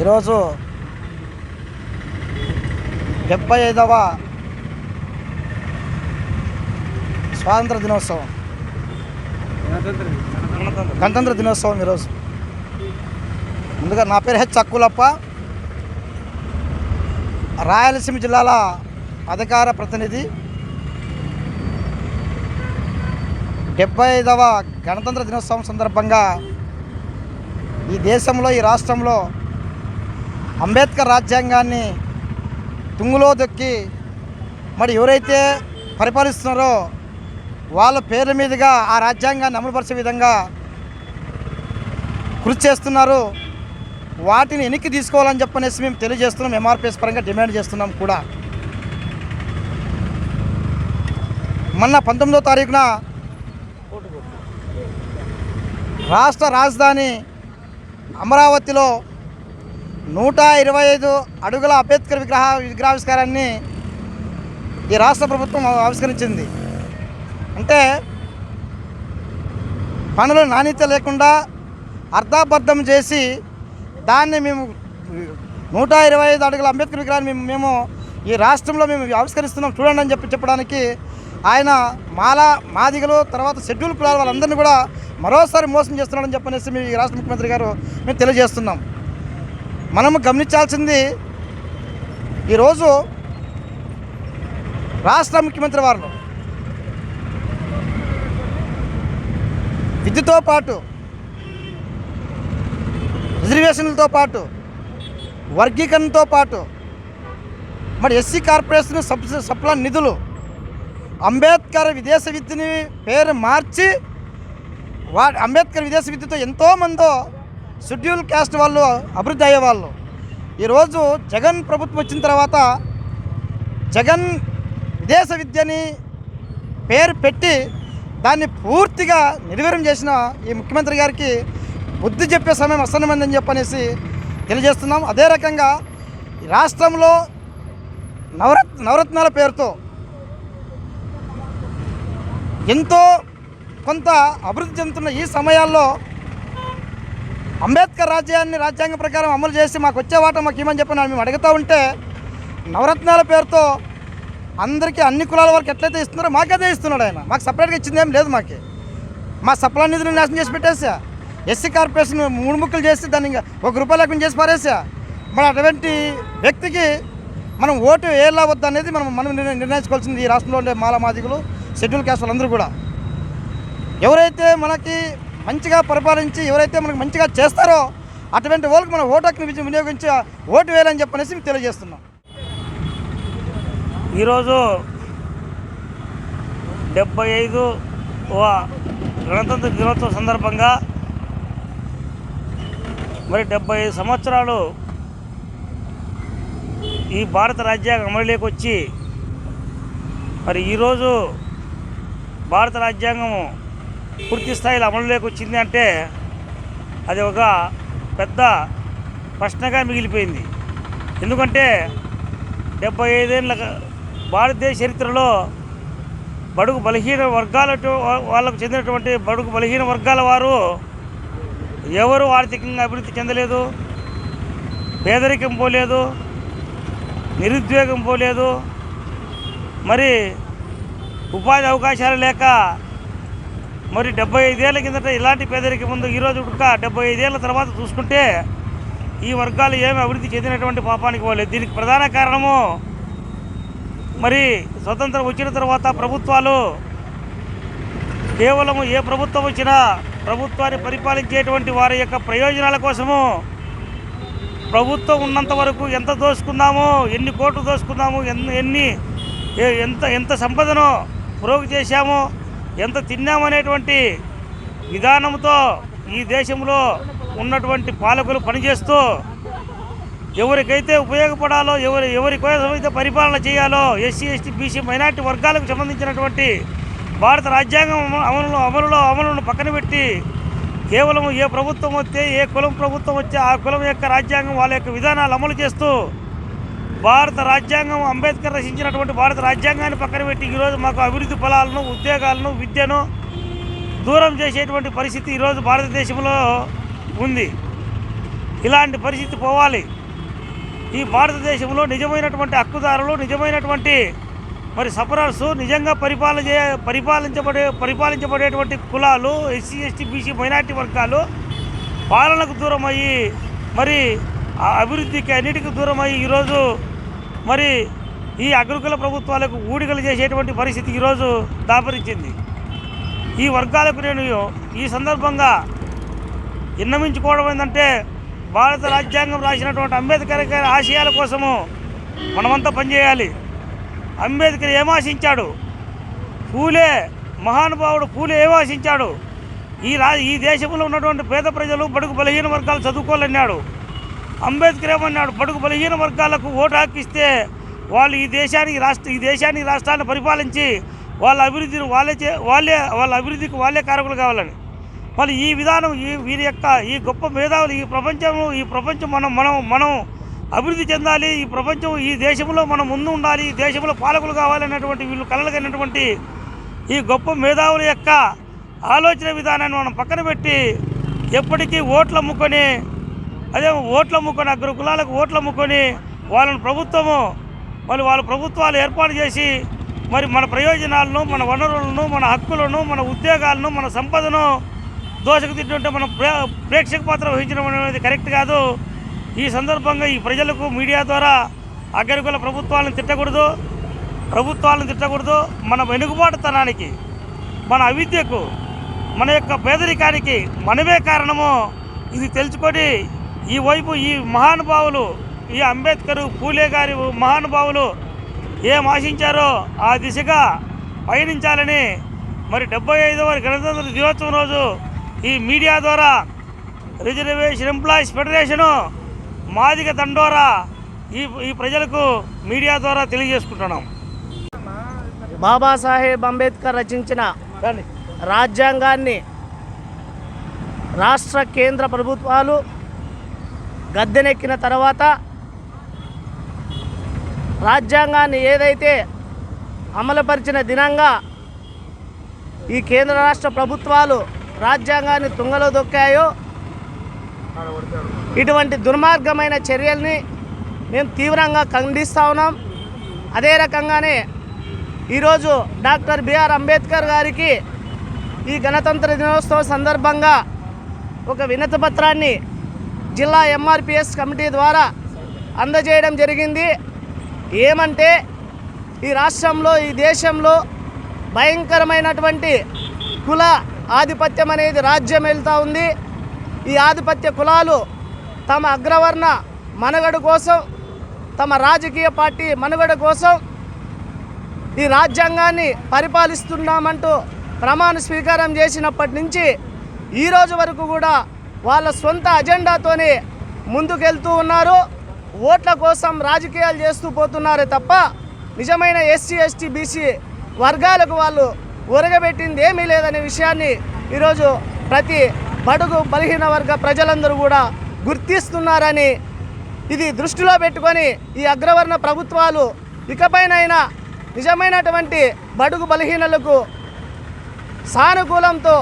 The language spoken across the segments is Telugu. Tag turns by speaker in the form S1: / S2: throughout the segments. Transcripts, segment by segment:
S1: ఈరోజు డెబ్బై ఐదవ స్వాతంత్ర దినోత్సవం. గణతంత్ర దినోత్సవం ఈరోజు. ముందుగా నా పేరు హెచ్ చక్కులప్ప రాయలసీమ జిల్లాల అధికార ప్రతినిధి. డెబ్బై ఐదవ గణతంత్ర దినోత్సవం సందర్భంగా ఈ దేశంలో ఈ రాష్ట్రంలో అంబేద్కర్ రాజ్యాంగాన్ని తుంగులో దొక్కి మరి ఎవరైతే పరిపాలిస్తున్నారో వాళ్ళ పేర్ల మీదుగా ఆ రాజ్యాంగాన్ని అమలుపరిచే విధంగా కృషి చేస్తున్నారు. వాటిని వెనక్కి తీసుకోవాలని చెప్పనేసి మేము తెలియజేస్తున్నాం. ఎంఆర్పిఎస్ పరంగా డిమాండ్ చేస్తున్నాం కూడా. మొన్న పంతొమ్మిదో తారీఖున రాష్ట్ర రాజధాని అమరావతిలో నూట ఇరవై ఐదు అడుగుల అంబేద్కర్ విగ్రహ విగ్రహావిష్కారాన్ని ఈ రాష్ట్ర ప్రభుత్వం ఆవిష్కరించింది. అంటే పనులు నాణ్యత లేకుండా అర్ధాబద్ధం చేసి దాన్ని మేము నూట ఇరవై ఐదు అడుగుల అంబేద్కర్ విగ్రహాన్ని మేము మేము ఈ రాష్ట్రంలో మేము ఆవిష్కరిస్తున్నాం చూడండి అని చెప్పి చెప్పడానికి ఆయన మాల మాదిగలు తర్వాత షెడ్యూల్ కులాల వాళ్ళందరినీ కూడా మరోసారి మోసం చేస్తున్నాడని చెప్పనేసి ఈ రాష్ట్ర ముఖ్యమంత్రి గారు మేము తెలియజేస్తున్నాం. మనము గమనించాల్సింది ఈరోజు రాష్ట్ర ముఖ్యమంత్రి వారు విద్యతో పాటు రిజర్వేషన్లతో పాటు వర్గీకరణతో పాటు మరి ఎస్సీ కార్పొరేషన్ సబ్ సప్లా నిధులు అంబేద్కర్ విదేశ విద్యని పేరు మార్చి వా అంబేద్కర్ విదేశ విద్యతో ఎంతోమందో షెడ్యూల్ క్యాస్ట్ వాళ్ళు అభివృద్ధి అయ్యేవాళ్ళు ఈరోజు జగన్ ప్రభుత్వం వచ్చిన తర్వాత జగన్ విదేశ విద్యని పేరు పెట్టి దాన్ని పూర్తిగా నిర్వీర్యం చేసిన ఈ ముఖ్యమంత్రి గారికి బుద్ధి చెప్పే సమయం అసన్నమైందని చెప్పనేసి తెలియజేస్తున్నాం. అదే రకంగా రాష్ట్రంలో నవరత్ నవరత్నాల పేరుతో ఎంతో కొంత అభివృద్ధి చెందుతున్న ఈ సమయాల్లో అంబేద్కర్ రాజ్యాన్ని రాజ్యాంగ ప్రకారం అమలు చేసి మాకు వచ్చే వాట మాకు ఇవ్వమని చెప్పి మేము అడుగుతూ ఉంటే నవరత్నాల పేరుతో అందరికీ అన్ని కులాల వరకు ఎట్లయితే ఇస్తున్నారో మాకైతే ఇస్తున్నాడు ఆయన. మాకు సపరేట్గా ఇచ్చింది ఏం లేదు మాకు. మా సప్లా నిధులు నాశనం చేసి పెట్టేసా. ఎస్సీ కార్పొరేషన్ మూడు ముక్కలు చేసి దాన్ని ఇంకా ఒక రూపాయి లేకుండా చేసి పారేసా. మరి అటువంటి వ్యక్తికి మనం ఓటు వేయాలా వద్దు అనేది మనం మనం నిర్ణయించుకోవాల్సింది ఈ రాష్ట్రంలో ఉండే మాల మాదిగులు షెడ్యూల్ క్యాస్ట్ వాళ్ళందరూ కూడా. ఎవరైతే మనకి మంచిగా పరిపాలించి ఎవరైతే మనకి మంచిగా చేస్తారో అటువంటి వాళ్ళకి మనం ఓటు హక్కుని వినియోగించి ఓటు వేయాలని చెప్పనేసి మీకు తెలియజేస్తున్నాం.
S2: ఈరోజు డెబ్బై ఐదు గణతంత్ర దినోత్సవం సందర్భంగా మరి డెబ్బై ఐదు సంవత్సరాలు ఈ భారత రాజ్యాంగం అమలులోకి వచ్చి మరి ఈరోజు భారత రాజ్యాంగం పూర్తి స్థాయిలో అమలులోకి వచ్చింది అంటే అది ఒక పెద్ద ప్రశ్నగా మిగిలిపోయింది. ఎందుకంటే డెబ్బై ఐదేళ్ళ భారతదేశ చరిత్రలో బడుగు బలహీన వర్గాల వాళ్ళకు చెందినటువంటి బడుగు బలహీన వర్గాల వారు ఎవరు ఆర్థికంగా అభివృద్ధి చెందలేదు పేదరికం పోలేదు నిరుద్యోగం పోలేదు మరి ఉపాధి అవకాశాలు లేక మరి డెబ్బై ఐదేళ్ళ కిందట ఇలాంటి పేదరికం ముందు ఈరోజు ఇంకా డెబ్బై ఐదేళ్ళ తర్వాత చూసుకుంటే ఈ వర్గాలు ఏమి అభివృద్ధి చెందినటువంటి పాపానికి పోలేదు. దీనికి ప్రధాన కారణము మరి స్వతంత్రం వచ్చిన తర్వాత ప్రభుత్వాలు కేవలం ఏ ప్రభుత్వం వచ్చినా ప్రభుత్వాన్ని పరిపాలించేటువంటి వారి యొక్క ప్రయోజనాల కోసము ప్రభుత్వం ఉన్నంత వరకు ఎంత దోసుకున్నామో ఎన్ని కోట్లు దోసుకున్నాము ఎన్ని ఎన్ని ఏ- ఎంత ఎంత సంపదను ప్రోగు చేశామో ఎంత తిన్నామనేటువంటి విధానంతో ఈ దేశంలో ఉన్నటువంటి పాలకులు పనిచేస్తూ ఎవరికైతే ఉపయోగపడాలో ఎవరి ఎవరి కోసం అయితే పరిపాలన చేయాలో ఎస్సీ ఎస్టీ బీసీ మైనార్టీ వర్గాలకు సంబంధించినటువంటి భారత రాజ్యాంగం అమలు- అమలులో అమలులో అమలును పక్కన పెట్టి కేవలం ఏ ప్రభుత్వం వస్తే ఏ కులం ప్రభుత్వం వచ్చే ఆ కులం యొక్క రాజ్యాంగం వాళ్ళ యొక్క విధానాలు అమలు చేస్తూ భారత రాజ్యాంగం అంబేద్కర్ రచించినటువంటి భారత రాజ్యాంగాన్ని పక్కన పెట్టి ఈరోజు మాకు అభివృద్ధి ఫలాలను ఉద్యోగాలను విద్యను దూరం చేసేటువంటి పరిస్థితి ఈరోజు భారతదేశంలో ఉంది. ఇలాంటి పరిస్థితి పోవాలి. ఈ భారతదేశంలో నిజమైనటువంటి హక్కుదారులు నిజమైనటువంటి మరి సపరర్సు నిజంగా పరిపాలన చే పరిపాలించబడే పరిపాలించబడేటువంటి కులాలు ఎస్సీ ఎస్టీ బీసీ మైనార్టీ వర్గాలు పాలనకు దూరం అయ్యి మరి అభివృద్ధికి అన్నిటికీ దూరం అయ్యి ఈరోజు మరి ఈ అగ్రకుల ప్రభుత్వాలకు ఊడిగలు చేసేటువంటి పరిస్థితి ఈరోజు దాపరించింది. ఈ వర్గాలకు నేను ఈ సందర్భంగా విన్నమించుకోవడం ఏంటంటే భారత రాజ్యాంగం రాసినటువంటి అంబేద్కర్ గారి ఆశయాల కోసము మనమంతా పనిచేయాలి. అంబేద్కర్ ఏమాశించాడు? పూలే మహానుభావుడు పూలే ఏమాశించాడు? ఈ రా ఈ దేశంలో ఉన్నటువంటి పేద ప్రజలు బడుగు బలహీన వర్గాలు చదువుకోవాలన్నాడు. అంబేద్కర్ ఏమన్నాడు? బడుగు బలహీన వర్గాలకు ఓటు హక్కిస్తే వాళ్ళు ఈ దేశానికి రాష్ట్ర ఈ దేశానికి రాష్ట్రాన్ని పరిపాలించి వాళ్ళ అభివృద్ధిని వాళ్ళే చే వాళ్ళే వాళ్ళ అభివృద్ధికి వాళ్ళే కారకులు కావాలని. వాళ్ళు ఈ విధానం ఈ వీరి యొక్క ఈ గొప్ప మేధావులు ఈ ప్రపంచం ఈ ప్రపంచం మనం మనం మనం అభివృద్ధి చెందాలి. ఈ ప్రపంచం ఈ దేశంలో మనం ముందు ఉండాలి. ఈ దేశంలో పాలకులు కావాలనేటువంటి వీళ్ళు కలలుగైనటువంటి ఈ గొప్ప మేధావుల యొక్క ఆలోచన విధానాన్ని మనం పక్కన పెట్టి ఎప్పటికీ ఓట్లు అమ్ముకొని అదే ఓట్లు అమ్ముకొని అగ్ర కులాలకు ఓట్లు అమ్ముకొని వాళ్ళని ప్రభుత్వము మరి వాళ్ళ ప్రభుత్వాలు ఏర్పాటు చేసి మరి మన ప్రయోజనాలను మన వనరులను మన హక్కులను మన ఉద్యోగాలను మన సంపదను దోషకు తింటుంటే మనం ప్రే ప్రేక్షక పాత్ర వహించడం అనేది కరెక్ట్ కాదు. ఈ సందర్భంగా ఈ ప్రజలకు మీడియా ద్వారా అగ్రకుల ప్రభుత్వాలను తిట్టకూడదు ప్రభుత్వాలను తిట్టకూడదు. మన వెనుకబాటుతనానికి మన అవిద్యకు మన యొక్క పేదరికానికి మనమే కారణము. ఇది తెలుసుకొని ఈ వైపు ఈ మహానుభావులు ఈ అంబేద్కర్ పూలే గారి మహానుభావులు ఏం ఆశించారో ఆ దిశగా పయనించాలని మరి డెబ్బై ఐదవ గణతంత్ర దినోత్సవం రోజు ఈ మీడియా ద్వారా రిజర్వేషన్ ఎంప్లాయీస్ ఫెడరేషను మాదిగ దండోరా ఈ ఈ ప్రజలకు మీడియా ద్వారా తెలియజేసుకుంటున్నాం.
S3: బాబాసాహెబ్ అంబేద్కర్ రచించిన రాజ్యాంగాన్ని రాష్ట్ర కేంద్ర ప్రభుత్వాలు గద్దెనెక్కిన తర్వాత రాజ్యాంగాన్ని ఏదైతే అమలుపరిచిన దినంగా ఈ కేంద్ర రాష్ట్ర ప్రభుత్వాలు రాజ్యాంగాన్ని తుంగలో దొక్కాయో ఇటువంటి దుర్మార్గమైన చర్యల్ని మేము తీవ్రంగా ఖండిస్తూ ఉన్నాం. అదే రకంగానే ఈరోజు డాక్టర్ బిఆర్ అంబేద్కర్ గారికి ఈ గణతంత్ర దినోత్సవం సందర్భంగా ఒక వినతి పత్రాన్ని జిల్లా ఎంఆర్పిఎస్ కమిటీ ద్వారా అందజేయడం జరిగింది. ఏమంటే ఈ రాష్ట్రంలో ఈ దేశంలో భయంకరమైనటువంటి కుల ఆధిపత్యం అనేది రాజ్యం వెళ్తూ ఉంది. ఈ ఆధిపత్య కులాలు తమ అగ్రవర్ణ మనుగడ కోసం తమ రాజకీయ పార్టీ మనుగడ కోసం ఈ రాజ్యాంగాన్ని పరిపాలిస్తున్నామంటూ ప్రమాణ స్వీకారం చేసినప్పటి నుంచి ఈ రోజు వరకు కూడా వాళ్ళ సొంత అజెండాతోనే ముందుకెళ్తూ ఉన్నారు. ఓట్ల కోసం రాజకీయాలు చేస్తూ పోతున్నారే తప్ప నిజమైన ఎస్సీ ఎస్టీ బీసీ వర్గాలకు వాళ్ళు ఒరగబెట్టింది ఏమీ లేదనే విషయాన్ని ఈరోజు ప్రతి బడుగు బలహీన వర్గ ప్రజలందరూ కూడా గుర్తిస్తున్నారని ఇది దృష్టిలో పెట్టుకొని ఈ అగ్రవర్ణ ప్రభుత్వాలు ఇకపైనైనా నిజమైనటువంటి బడుగు బలహీనలకు సానుకూలంతో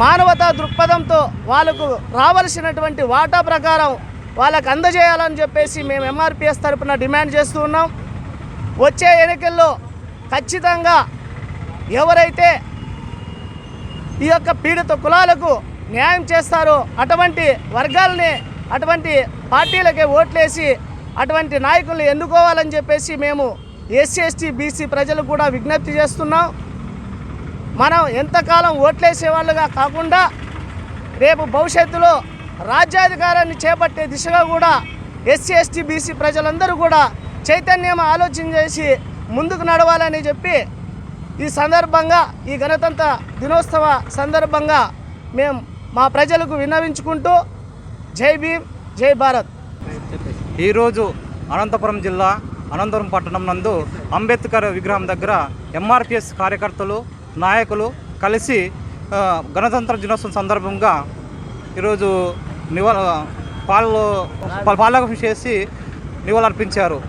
S3: మానవతా దృక్పథంతో వాళ్ళకు రావలసినటువంటి వాటా ప్రకారం వాళ్ళకు అందజేయాలని చెప్పేసి మేము ఎంఆర్పిఎస్ తరపున డిమాండ్ చేస్తూ ఉన్నాం. వచ్చే ఎన్నికల్లో ఖచ్చితంగా ఎవరైతే ఈ యొక్క పీడిత కులాలకు న్యాయం చేస్తారో అటువంటి వర్గాలని అటువంటి పార్టీలకే ఓట్లేసి అటువంటి నాయకుల్ని ఎన్నుకోవాలని చెప్పేసి మేము ఎస్సీ ఎస్టీ బీసీ ప్రజలు కూడా విజ్ఞప్తి చేస్తున్నాం. మనం ఎంతకాలం ఓట్లేసే వాళ్ళుగా కాకుండా రేపు భవిష్యత్తులో రాజ్యాధికారాన్ని చేపట్టే దిశగా కూడా ఎస్సీ ఎస్టీ బీసీ ప్రజలందరూ కూడా చైతన్యం ఆలోచన చేసి ముందుకు నడవాలని చెప్పి ఈ సందర్భంగా ఈ గణతంత్ర దినోత్సవ సందర్భంగా మేము మా ప్రజలకు విన్నవించుకుంటూ జై భీమ్ జై భారత్.
S4: ఈరోజు అనంతపురం జిల్లా అనంతపురం పట్టణం నందు అంబేద్కర్ విగ్రహం దగ్గర ఎంఆర్పిఎస్ కార్యకర్తలు నాయకులు కలిసి గణతంత్ర దినోత్సవం సందర్భంగా ఈరోజు నివాళ పాలు పా- చేసి నివాళులర్పించారు.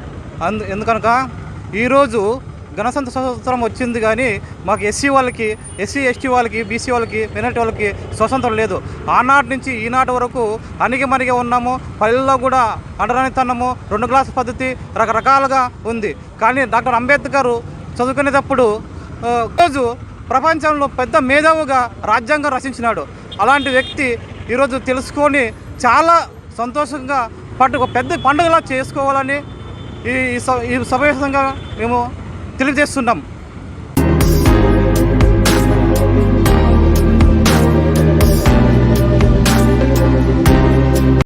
S4: అందు ఎందుకనక ఈరోజు గణతంత్ర స్వతంత్రం వచ్చింది కానీ మాకు ఎస్సీ వాళ్ళకి ఎస్సీ ఎస్టీ వాళ్ళకి బీసీ వాళ్ళకి మైనార్టీ వాళ్ళకి స్వతంత్రం లేదు. ఆనాటి నుంచి ఈనాటి వరకు అణిగి మణిగి ఉన్నాము. పల్లెల్లో కూడా అండరానితనము రెండు క్లాస్ పద్ధతి రకరకాలుగా ఉంది. కానీ డాక్టర్ అంబేద్కర్ చదువుకునేటప్పుడు రోజు ప్రపంచంలో పెద్ద మేధావుగా రాజ్యాంగం రచించినాడు. అలాంటి వ్యక్తి ఈరోజు తెలుసుకొని చాలా సంతోషంగా పండుగ పెద్ద పండుగలా చేసుకోవాలని ఈ ఈ స- ఈ సమావేశంగా మేము తెలియజేస్తున్నాం.